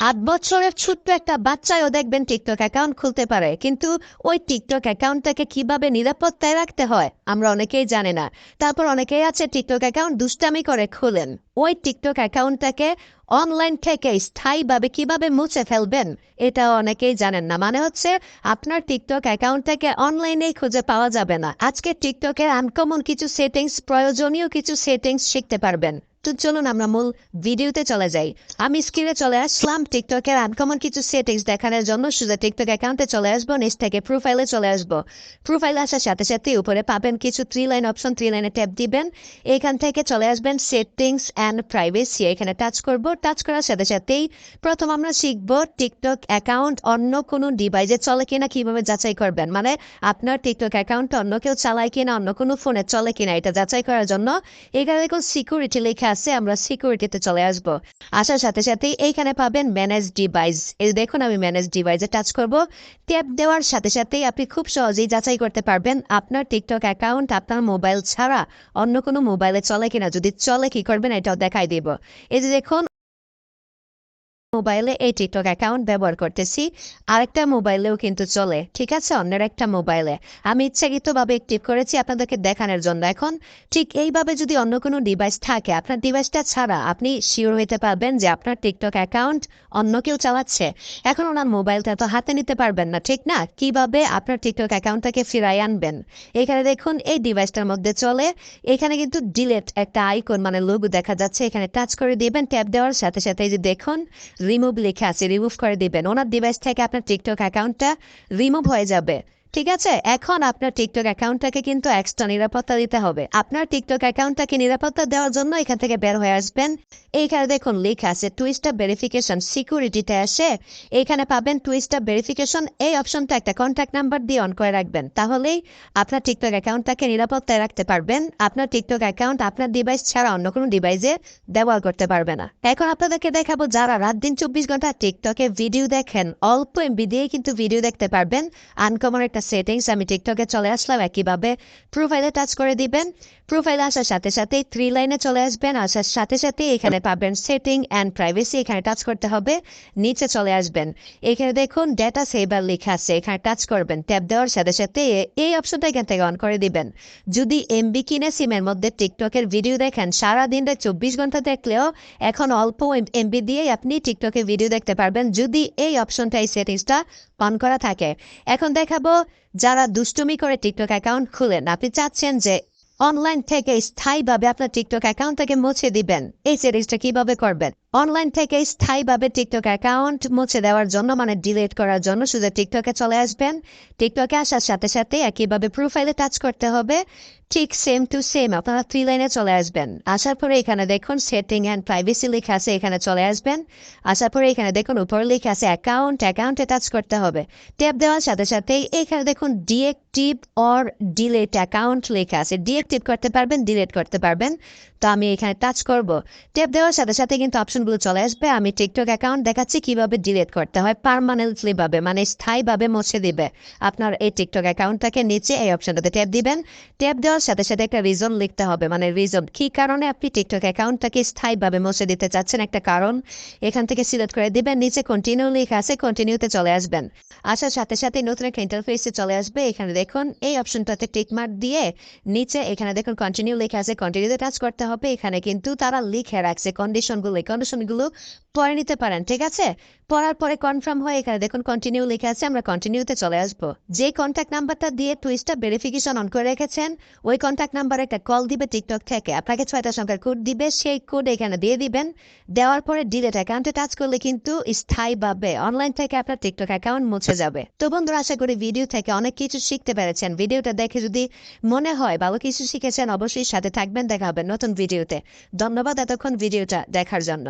আট বছরের ছোট্ট একটা বাচ্চাও দেখবেন টিকটক অ্যাকাউন্ট খুলতে পারে। কিন্তু ওই টিকটক অ্যাকাউন্টটাকে কীভাবে নিরাপত্তায় রাখতে হয়, আমরা অনেকেই জানি না। তারপর অনেকেই আছে টিকটক অ্যাকাউন্ট দুষ্টামি করে খুলেন। ওই টিকটক অ্যাকাউন্টটাকে অনলাইন থেকে স্থায়ীভাবে কীভাবে মুছে ফেলবেন এটা অনেকেই জানেন না। মানে হচ্ছে, আপনার টিকটক অ্যাকাউন্টটাকে অনলাইনেই খুঁজে পাওয়া যাবে না। আজকে টিকটকের আনকমন কিছু সেটিংস প্রয়োজনীয় কিছু সেটিংস শিখতে পারবেন। তো চলুন আমরা মূল ভিডিওতে চলে যাই। আমি স্ক্রিনে চলে আসলাম টিকটকের আনকমন কিছু সেটিংস দেখানোর জন্য, সোজা টিকটক অ্যাকাউন্টে চলে আসব নিচ থেকে প্রোফাইলে চলে আসব। প্রোফাইলে আসার সাথে সাথে উপরে পাবেন কিছু থ্রি লাইন অপশন থ্রি লাইনে ট্যাপ দিবেন। এখান থেকে চলে আসবেন সেটিংস অ্যান্ড প্রাইভেসি এখানে টাচ করব। টাচ করার সাথে সাথেই প্রথম আমরা শিখব টিকটক অ্যাকাউন্ট অন্য কোনো ডিভাইসে চলে কিনা, কীভাবে যাচাই করবেন। মানে আপনার টিকটক অ্যাকাউন্ট অন্য কেউ চালায় কিনা, অন্য কোনো ফোনে চলে কিনা, এটা যাচাই করার জন্য এখানে সিকিউরিটি লেখা আছে, আমরা সিকিউরিটিতে চলে আসব। আসার সাথে সাথেই এইখানে পাবেন ম্যানেজ ডিভাইস এই দেখুন, আমি ম্যানেজ ডিভাইসে টাচ করব। ট্যাপ দেওয়ার সাথে সাথেই আপনি খুব সহজেই যাচাই করতে পারবেন আপনার টিকটক অ্যাকাউন্ট আপনার মোবাইল ছাড়া অন্য কোনো মোবাইলে চলে কিনা। যদি চলে, কি করবেন এটাও দেখাই দিব। এই যে দেখুন মোবাইলে এই টিকটক অ্যাকাউন্ট ব্যবহার করতেছি। আরেকটা মোবাইলেও কিন্তু চলে, ঠিক আছে? অন্যের একটা মোবাইলে। আমি ইচ্ছাকৃতভাবে অ্যাক্টিভ করেছি আপনাদেরকে দেখানোর জন্য এখন। ঠিক এইভাবে যদি অন্য কোনো ডিভাইস থাকে, আপনার ডিভাইসটা ছাড়া আপনি শিওর হইতে পারবেন যে আপনার টিকটক অ্যাকাউন্ট অন্য কেউ চালাচ্ছে। এখন ওনার মোবাইলটা তো হাতে নিতে পারবেন না, ঠিক না? কীভাবে আপনার টিকটক অ্যাকাউন্টটাকে ফিরাই আনবেন? এখানে দেখুন, এই ডিভাইসটার মধ্যে চলে। এখানে কিন্তু ডিলেট একটা আইকন মানে লোগো দেখা যাচ্ছে। এখানে টাচ করে দিবেন ট্যাপ দেওয়ার সাথে সাথে যে দেখুন রিমুভ লেখা আছে রিমুভ করে দেবেন। ওনার ডিভাইস থেকে আপনার টিকটক অ্যাকাউন্টটা রিমুভ হয়ে যাবে। ঠিক আছে? এখন আপনার টিকটক অ্যাকাউন্টটাকে কিন্তু এক্সট্রা নিরাপত্তা দিতে হবে। আপনার টিকটক অ্যাকাউন্টটাকে নিরাপত্তা দেওয়ার জন্য এখান থেকে বের হয়ে আসবেন। এইখানে দেখুন লেখা আছে টু স্টার ভেরিফিকেশন সিকিউরিটিতে আসে এইখানে পাবেন টু স্টার ভেরিফিকেশন এই অপশনটা একটা কন্ট্যাক্ট নাম্বার দিয়ে অন করে রাখবেন। তাহলেই আপনার টিকটক অ্যাকাউন্টটাকে নিরাপত্তায় রাখতে পারবেন। আপনার টিকটক অ্যাকাউন্ট আপনার ডিভাইস ছাড়া অন্য কোনো ডিভাইসে ব্যবহার করতে পারবে না। এখন আপনাদেরকে দেখাবো যারা রাত দিন চব্বিশ ঘণ্টা টিকটকে ভিডিও দেখেন, অল্প এমবি দিয়েই কিন্তু ভিডিও দেখতে পারবেন। আনকমন একটা সেটিংস আমি টিকটকে চলে আসলাম একইভাবে প্রোফাইলে টাচ করে দিবেন। প্রোফাইলে আসার সাথে সাথে থ্রি লাইনে চলে আসবেন। আসার সাথে সাথে এখানে পাবেন সেটিং অ্যান্ড প্রাইভেসি এখানে টাচ করতে হবে, নিচে চলে আসবেন। এখানে দেখুন ডেটা সেভার লেখা আছে, এখানে টাচ করবেন। ট্যাপ দেওয়ার সাথে সাথে এই অপশনটা এখান থেকে অন করে দিবেন। যদি এমবি কিনে সিমের মধ্যে টিকটকের ভিডিও দেখেন সারা দিনটা চব্বিশ ঘণ্টা দেখলেও এখন অল্প এমবি দিয়েই আপনি টিকটকে ভিডিও দেখতে পারবেন। যদি এই অপশনটা এই সেটিংসটা অন করা থাকে। এখন দেখাবো যারা দুষ্টুমি করে টিকটক অ্যাকাউন্ট খুলেন, আপনি চাচ্ছেন যে অনলাইন থেকে স্থায়ীভাবে আপনার টিকটক অ্যাকাউন্টটাকে মুছে দিবেন। এই সিরিজটা কীভাবে করবেন? অনলাইন থেকে স্থায়ীভাবে টিকটক অ্যাকাউন্ট মুছে দেওয়ার জন্য মানে ডিলিট করার জন্য শুধু টিকটকে চলে আসবেন। টিকটকে আসার সাথে সাথে একইভাবে প্রোফাইলে টাচ করতে হবে। ঠিক সেম টু সেম আপনারা থ্রি লাইনে চলে আসবেন। আসার পরে এখানে দেখুন সেটিং অ্যান্ড প্রাইভেসি লেখা আছে, এখানে চলে আসবেন। আসার পরে এখানে দেখুন উপরে লেখা আছে অ্যাকাউন্ট অ্যাকাউন্টে টাচ করতে হবে। ট্যাপ দেওয়ার সাথে সাথে এখানে দেখুন ডিএক্টিভ অর ডিলেট অ্যাকাউন্ট লেখা আছে। ডিএক্টিভ করতে পারবেন ডিলেট করতে পারবেন। তো আমি এখানে টাচ করব। ট্যাপ দেওয়ার সাথে সাথে কিন্তু অপশনগুলো চলে আসবে। আমি টিকটক অ্যাকাউন্ট দেখাচ্ছি, কীভাবে ডিলেট করতে হয়। পারমানেন্টলি ভাবে মানে স্থায়ীভাবে মুছে দিবে। আপনার এই টিকটক অ্যাকাউন্টটাকে নিচে এই অপশনটাতে ট্যাপ দিবেন। ট্যাপ দেওয়ার সাথে সাথে একটা রিজন লিখতে হবে। মানে রিজন কি কারণে আপনি টিকটক অ্যাকাউন্টটাকে স্থায়ীভাবে মুছে দিতে চাচ্ছেন? একটা কারণ, এখান থেকে সিলেক্ট করে দিবেন, নিচে কন্টিনিউ লেখা আছে কন্টিনিউতে চলে আসবেন। আসার সাথে সাথে নতুন একটা ইন্টারফেসে চলে আসবে, এখানে দেখুন, এই অপশনটাতে টিক মার্ক দিয়ে নিচে এখানে দেখুন কন্টিনিউ লেখা আছে কন্টিনিউতে টাচ করতে হবে। এখানে কিন্তু তারা লিখে রাখছে কন্ডিশনগুলো কন্ডিশনগুলো পরে নিতে পারেন, ঠিক আছে? পড়ার পরে কনফার্ম হয়ে, এখানে দেখুন কন্টিনিউ লিখে আছে, আমরা কন্টিনিউতে চলে আসব। যে কন্ট্যাক্ট নাম্বারটা দিয়ে টুইস্টটা ভেরিফিকেশন অন করে রেখেছেন ওই কন্ট্যাক্ট নাম্বারে একটা কল দিবে টিকটক থেকে। আপনাকে ছয়টা সংখ্যার কোড দিবে, সেই কোড এখানে দিয়ে দিবেন। দেওয়ার পরে ডিলেট অ্যাকাউন্টে টাচ করলে কিন্তু স্থায়ীভাবে অনলাইন থেকে আপনার টিকটক অ্যাকাউন্ট মুছে যাবে। তো বন্ধুরা, আশা করি ভিডিও থেকে অনেক কিছু শিখতে পেরেছেন। ভিডিওটা দেখে যদি মনে হয় ভালো কিছু শিখেছেন, অবশ্যই সাথে থাকবেন। দেখা হবে নতুন ভিডিওতে ধন্যবাদ এতক্ষণ ভিডিওটা দেখার জন্য।